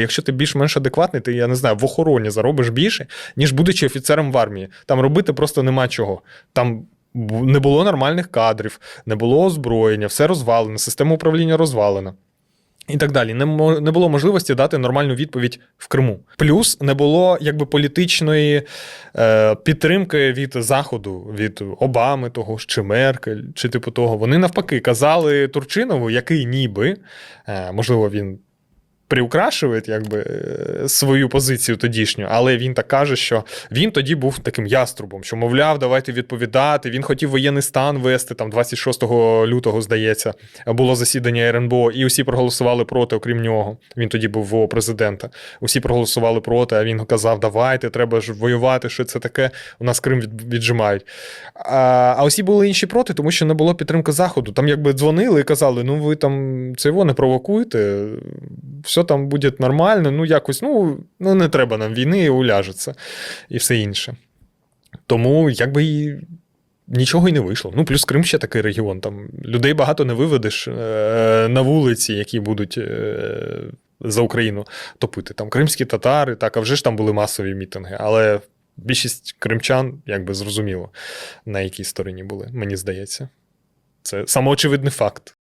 Якщо ти більш-менш адекватний, ти я не знаю, в охороні заробиш більше, ніж будучи офіцером в армії. Там робити просто нема чого. Там не було нормальних кадрів, не було озброєння, все розвалено, система управління розвалена. І так далі. Не, не було можливості дати нормальну відповідь в Криму. Плюс не було якби політичної е, підтримки від Заходу, від Обами, того ж, чи Меркель, чи типу того. Вони навпаки казали Турчинову, який ніби, е, можливо, він приукрашує якби, е, свою позицію тодішню, але він так каже, що він тоді був таким яструбом, що, мовляв, давайте відповідати. Він хотів воєнний стан вести там 26 лютого, здається, було засідання РНБО, і усі проголосували проти, окрім нього. Він тоді був ВО президента. Усі проголосували проти, а він казав: давайте, треба ж воювати, що це таке. У нас Крим віджимають. А, а усі були інші проти, тому що не було підтримки Заходу. Там якби дзвонили і казали: ну ви там це його не провокуйте, все там буде нормально, ну якось, ну, ну не треба нам війни, уляжеться і все інше. Тому якби і. Нічого й не вийшло. Ну, плюс Крим ще такий регіон. Там людей багато не виведеш е, на вулиці, які будуть е, за Україну топити. Там кримські татари, так, а вже ж там були масові мітинги. Але більшість кримчан, якби зрозуміло, на якій стороні були, мені здається. Це самоочевидний факт.